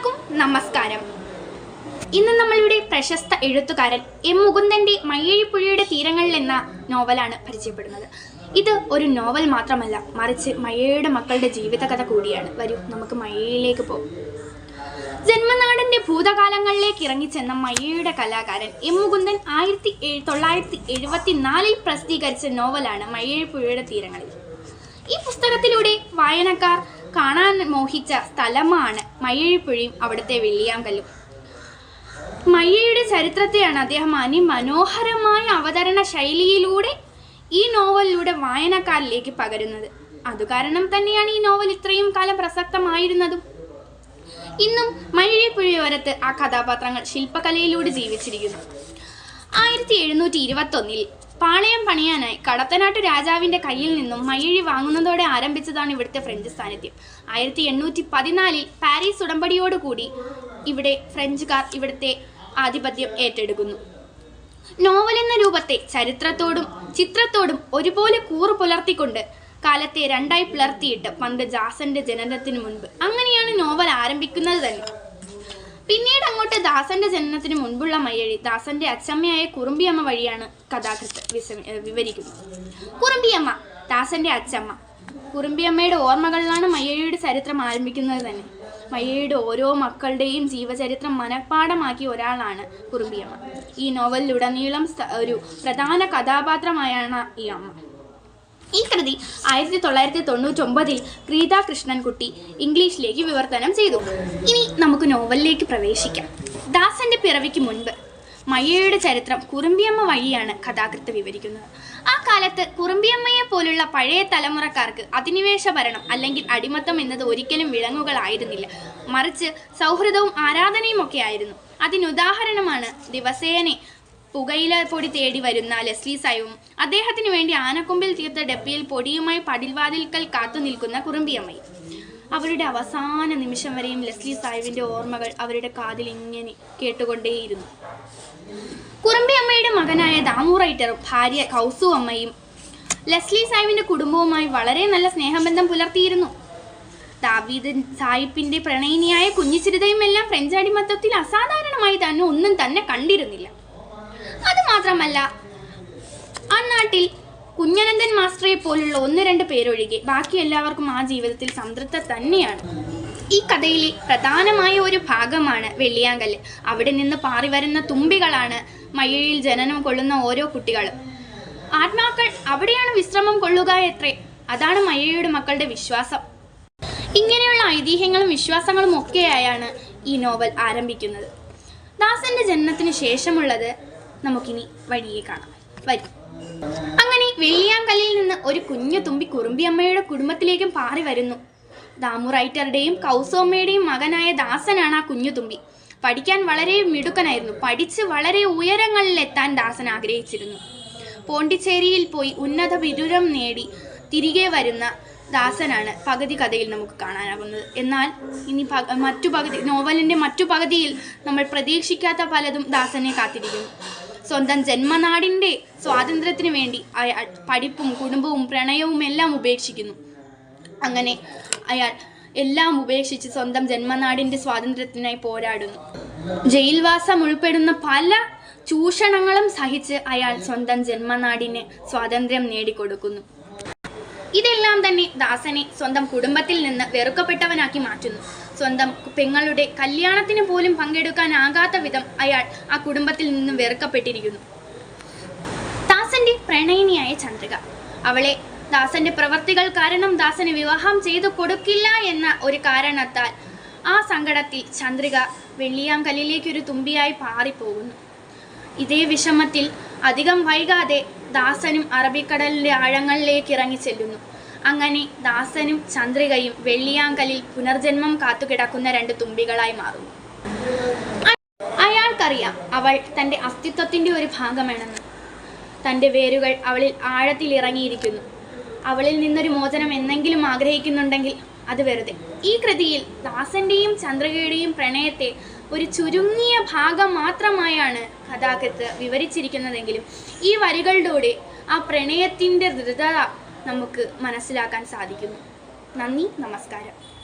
എല്ലാവർക്കും നമസ്കാരം. ഇന്ന് നമ്മളിവിടെ പ്രശസ്ത എഴുത്തുകാരൻ എം മുകുന്ദന്റെ മയ്യഴിപ്പുഴയുടെ തീരങ്ങളിൽ എന്ന നോവലാണ് പരിചയപ്പെടുന്നത്. ഇത് ഒരു നോവൽ മാത്രമല്ല മറിച്ച് മയ്യയുടെ മക്കളുടെ ജീവിതകഥ കൂടിയാണ്. വരൂ നമുക്ക് മയ്യയിലേക്ക് പോകും. ജന്മനാടിന്റെ ഭൂതകാലങ്ങളിലേക്ക് ഇറങ്ങിച്ചെന്ന മയ്യയുടെ കലാകാരൻ എം മുകുന്ദൻ ആയിരത്തി തൊള്ളായിരത്തി എഴുപത്തിനാലിൽ പ്രസിദ്ധീകരിച്ച നോവലാണ് മയ്യഴിപ്പുഴയുടെ തീരങ്ങളിൽ. ഈ പുസ്തകത്തിലൂടെ വായനക്കാർ കാണാൻ മോഹിച്ച സ്ഥലമാണ് മയ്യഴിപ്പുഴയും അവിടുത്തെ വെള്ളിയാങ്കല്ലും. മയ്യയുടെ ചരിത്രത്തെയാണ് അദ്ദേഹം അതിമനോഹരമായ അവതരണ ശൈലിയിലൂടെ ഈ നോവലിലൂടെ വായനക്കാരിലേക്ക് പകരുന്നത്. അതുകാരണം തന്നെയാണ് ഈ നോവൽ ഇത്രയും കാലം പ്രസക്തമായിരുന്നതും. ഇന്നും മയ്യഴിപ്പുഴയോരത്ത് ആ കഥാപാത്രങ്ങൾ ശില്പകലയിലൂടെ ജീവിച്ചിരിക്കുന്നു. ആയിരത്തി എഴുന്നൂറ്റി ഇരുപത്തൊന്നിൽ പാളയം പണിയാനായി കടത്തനാട്ടു രാജാവിന്റെ കയ്യിൽ നിന്നും മയ്യഴി വാങ്ങുന്നതോടെ ആരംഭിച്ചതാണ് ഇവിടുത്തെ ഫ്രഞ്ച് സാന്നിധ്യം. ആയിരത്തി എണ്ണൂറ്റി പതിനാലിൽ പാരീസ് ഉടമ്പടിയോടുകൂടി ഇവിടെ ഫ്രഞ്ചുകാർ ഇവിടുത്തെ ആധിപത്യം ഏറ്റെടുക്കുന്നു. നോവൽ എന്ന രൂപത്തെ ചരിത്രത്തോടും ചിത്രത്തോടും ഒരുപോലെ കൂറു പുലർത്തിക്കൊണ്ട് കാലത്തെ രണ്ടായി പിളർത്തിയിട്ട് പണ്ട് ജാസന്റെ ജനനത്തിന് മുൻപ്. അങ്ങനെയാണ് നോവൽ ആരംഭിക്കുന്നത് തന്നെ. പിന്നീട് അങ്ങോട്ട് ദാസന്റെ ജനനത്തിന് മുൻപുള്ള മയ്യഴി ദാസന്റെ അച്ചമ്മയായ കുറുമ്പിയമ്മ വഴിയാണ് കഥാകൃത്ത് വിവരിക്കുന്നത്. കുറുമ്പിയമ്മ ദാസന്റെ അച്ചമ്മ. കുറുമ്പിയമ്മയുടെ ഓർമ്മകളിലാണ് മയ്യഴിയുടെ ചരിത്രം ആരംഭിക്കുന്നത് തന്നെ. മയ്യയുടെ ഓരോ മക്കളുടെയും ജീവചരിത്രം മനഃപ്പാടമാക്കിയ ഒരാളാണ് കുറുമ്പിയമ്മ. ഈ നോവലിലുടനീളം ഒരു പ്രധാന കഥാപാത്രമായാണ് ഈ അമ്മ. ഈ കൃതി ആയിരത്തി തൊള്ളായിരത്തി തൊണ്ണൂറ്റി ഒമ്പതിൽ ഗീതാ കൃഷ്ണൻകുട്ടി ഇംഗ്ലീഷിലേക്ക് വിവർത്തനം ചെയ്തു. ഇനി നമുക്ക് നോവലിലേക്ക് പ്രവേശിക്കാം. ദാസന്റെ പിറവിക്ക് മുൻപ് മയ്യയുടെ ചരിത്രം കുറുമ്പിയമ്മ വഴിയാണ് കഥാകൃത്ത് വിവരിക്കുന്നത്. ആ കാലത്ത് കുറുമ്പിയമ്മയെ പോലുള്ള പഴയ തലമുറക്കാർക്ക് അധിനിവേശ ഭരണം അല്ലെങ്കിൽ അടിമത്തം എന്നത് ഒരിക്കലും വിളങ്ങുകളായിരുന്നില്ല. മറിച്ച് സൗഹൃദവും ആരാധനയും ഒക്കെ ആയിരുന്നു. അതിനുദാഹരണമാണ് ദിവസേനെ പുകയില പൊടി തേടി വരുന്ന ലെസ്ലി സായും അദ്ദേഹത്തിന് വേണ്ടി ആനക്കൊമ്പിൽ തീർത്ത ഡപ്പിയിൽ പൊടിയുമായി പടിൽവാതിൽക്കൽ കാത്തു നിൽക്കുന്ന കുറുമ്പിയമ്മയും. അവരുടെ അവസാന നിമിഷം വരെയും ലെസ്ലി സായുവിന്റെ ഓർമ്മകൾ അവരുടെ കാതിൽ ഇങ്ങനെ കേട്ടുകൊണ്ടേയിരുന്നു. കുറുമ്പിയമ്മയുടെ മകനായ ദാമു റൈറ്ററും ഭാര്യ കൗസു അമ്മയും ലെസ്ലി സായുവിന്റെ കുടുംബവുമായി വളരെ നല്ല സ്നേഹബന്ധം പുലർത്തിയിരുന്നു. ദാവീദ് സായിപ്പിന്റെ പ്രണയിനിയായ കുഞ്ഞിച്ചിരിതയും എല്ലാം ഫ്രഞ്ച് അടിമത്തത്തിൽ അസാധാരണമായി തന്നെ ഒന്നും തന്നെ കണ്ടിരുന്നില്ല. അത് മാത്രമല്ല ആ നാട്ടിൽ കുഞ്ഞനന്ദൻ മാസ്റ്ററെ പോലുള്ള ഒന്ന് രണ്ട് പേരൊഴികെ ബാക്കി എല്ലാവർക്കും ആ ജീവിതത്തിൽ സംതൃപ്ത തന്നെയാണ്. ഈ കഥയിലെ പ്രധാനമായ ഒരു ഭാഗമാണ് വെള്ളിയാങ്കല്ല്. അവിടെ നിന്ന് പാറി വരുന്ന തുമ്പികളാണ് മയ്യയിൽ ജനനം കൊള്ളുന്ന ഓരോ കുട്ടികളും. ആത്മാക്കൾ അവിടെയാണ് വിശ്രമം കൊള്ളുക എത്രേ? അതാണ് മയ്യയുടെ മക്കളുടെ വിശ്വാസം. ഇങ്ങനെയുള്ള ഐതിഹ്യങ്ങളും വിശ്വാസങ്ങളും ഒക്കെയായാണ് ഈ നോവൽ ആരംഭിക്കുന്നത്. ദാസന്റെ ജനനത്തിന് ശേഷമുള്ളത് നമുക്കിനി വഴിയെ കാണാം. വരി. അങ്ങനെ വെള്ളിയാങ്കല്ലിൽ നിന്ന് ഒരു കുഞ്ഞു തുമ്പി കുറുമ്പിയമ്മയുടെ കുടുംബത്തിലേക്കും പാറി വരുന്നു. ദാമു റൈറ്ററുടെയും കൗസോമ്മയുടെയും മകനായ ദാസനാണ് ആ കുഞ്ഞു തുമ്പി. പഠിക്കാൻ വളരെ മിടുക്കനായിരുന്നു. പഠിച്ച് വളരെ ഉയരങ്ങളിലെത്താൻ ദാസൻ ആഗ്രഹിച്ചിരുന്നു. പോണ്ടിച്ചേരിയിൽ പോയി ഉന്നത ബിരുദം നേടി തിരികെ വരുന്ന ദാസനാണ് പകുതി കഥയിൽ നമുക്ക് കാണാനാകുന്നത്. എന്നാൽ ഇനി മറ്റു പകുതി നോവലിന്റെ മറ്റു പകുതിയിൽ നമ്മൾ പ്രതീക്ഷിക്കാത്ത പലതും ദാസനെ കാത്തിരിക്കുന്നു. സ്വന്തം ജന്മനാടിന്റെ സ്വാതന്ത്ര്യത്തിന് വേണ്ടി പഠിപ്പും കുടുംബവും പ്രണയവും എല്ലാം ഉപേക്ഷിക്കുന്നു. അങ്ങനെ അയാൾ എല്ലാം ഉപേക്ഷിച്ച് സ്വന്തം ജന്മനാടിന്റെ സ്വാതന്ത്ര്യത്തിനായി പോരാടുന്നു. ജയിൽവാസം ഉൾപ്പെടുന്ന പല ചൂഷണങ്ങളും സഹിച്ച് അയാൾ സ്വന്തം ജന്മനാടിന് സ്വാതന്ത്ര്യം നേടിക്കൊടുക്കുന്നു. ഇതെല്ലാം തന്നെ ദാസനെ സ്വന്തം കുടുംബത്തിൽ നിന്ന് വെറുക്കപ്പെട്ടവനാക്കി മാറ്റുന്നു. സ്വന്തം പെങ്ങളുടെ കല്യാണത്തിന് പോലും പങ്കെടുക്കാനാകാത്ത വിധം അയാൾ ആ കുടുംബത്തിൽ നിന്നും വെറുക്കപ്പെട്ടിരിക്കുന്നു. ദാസന്റെ പ്രണയിനിയായ ചന്ദ്രിക. അവളെ ദാസന്റെ പ്രവർത്തികൾ കാരണം ദാസന് വിവാഹം ചെയ്തു കൊടുക്കില്ല എന്ന ഒരു കാരണത്താൽ ആ സങ്കടത്തിൽ ചന്ദ്രിക വെള്ളിയാങ്കല്ലിലേക്ക് ഒരു തുമ്പിയായി പാറിപ്പോകുന്നു. ഇതേ വിഷമത്തിൽ അധികം വൈകാതെ ദാസനും അറബിക്കടലിന്റെ ആഴങ്ങളിലേക്ക് ഇറങ്ങി ചെല്ലുന്നു അങ്ങനെ ദാസനും ചന്ദ്രികയും വെള്ളിയാങ്കലിൽ പുനർജന്മം കാത്തുകിടക്കുന്ന രണ്ട് തുമ്പികളായി മാറുന്നു. അയാൾക്കറിയാം അവൾ തന്റെ അസ്തിത്വത്തിന്റെ ഒരു ഭാഗമാണെന്ന്. തന്റെ വേരുകൾ അവളിൽ ആഴത്തിൽ ഇറങ്ങിയിരിക്കുന്നു. അവളിൽ നിന്നൊരു മോചനം എന്നെങ്കിലും ആഗ്രഹിക്കുന്നുണ്ടെങ്കിൽ അത് വെറുതെ. ഈ കൃതിയിൽ ദാസന്റെയും ചന്ദ്രികയുടെയും പ്രണയത്തെ ഒരു ചുരുങ്ങിയ ഭാഗം മാത്രമായാണ് കഥാകൃത്ത് വിവരിച്ചിരിക്കുന്നതെങ്കിലും ഈ വരികളിലൂടെ ആ പ്രണയത്തിന്റെ ദൃഢത നമുക്ക് മനസ്സിലാക്കാൻ സാധിക്കുന്നു. നന്ദി നമസ്കാരം.